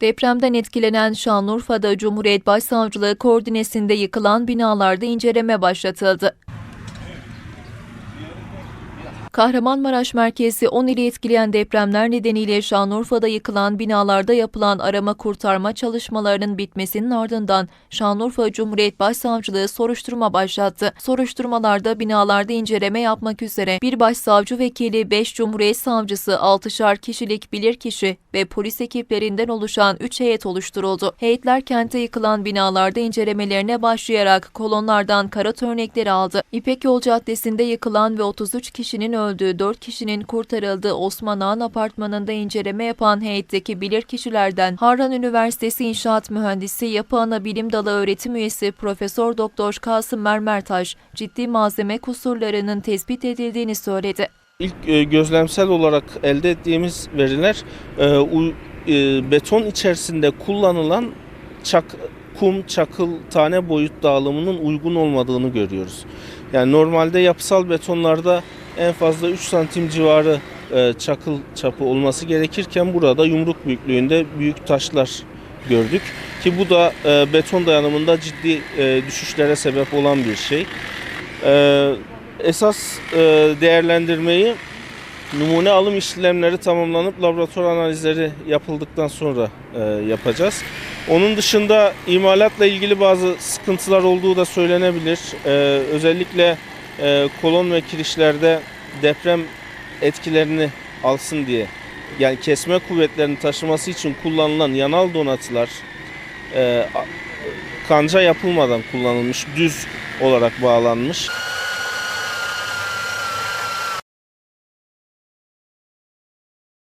Depremden etkilenen Şanlıurfa'da Cumhuriyet Başsavcılığı koordinesinde yıkılan binalarda inceleme başlatıldı. Kahramanmaraş merkezi 10 ili etkileyen depremler nedeniyle Şanlıurfa'da yıkılan binalarda yapılan arama kurtarma çalışmalarının bitmesinin ardından Şanlıurfa Cumhuriyet Başsavcılığı soruşturma başlattı. Soruşturmalarda binalarda inceleme yapmak üzere bir başsavcı vekili, 5 Cumhuriyet Savcısı, 6'şar kişilik bilirkişi ve polis ekiplerinden oluşan 3 heyet oluşturuldu. Heyetler kente yıkılan binalarda incelemelerine başlayarak kolonlardan karat örnekleri aldı. İpek Yol Caddesi'nde yıkılan ve 33 kişinin öldüğü 4 kişinin kurtarıldığı Osman Ağan apartmanında inceleme yapan heyetteki bilirkişilerden Harran Üniversitesi İnşaat Mühendisi Yapı Ana Bilim Dalı öğretim üyesi Profesör Doktor Kasım Mermertaş ciddi malzeme kusurlarının tespit edildiğini söyledi. İlk e, gözlemsel olarak elde ettiğimiz veriler e, e, beton içerisinde kullanılan çak, kum, çakıl, tane boyut dağılımının uygun olmadığını görüyoruz. Yani normalde yapısal betonlarda en fazla 3 santim civarı e, çakıl çapı olması gerekirken burada yumruk büyüklüğünde büyük taşlar gördük. Ki bu da e, beton dayanımında ciddi e, düşüşlere sebep olan bir şey. Esas değerlendirmeyi numune alım işlemleri tamamlanıp laboratuvar analizleri yapıldıktan sonra yapacağız. Onun dışında imalatla ilgili bazı sıkıntılar olduğu da söylenebilir. Özellikle kolon ve kirişlerde deprem etkilerini alsın diye yani kesme kuvvetlerini taşıması için kullanılan yanal donatılar e, kanca yapılmadan kullanılmış, düz olarak bağlanmış.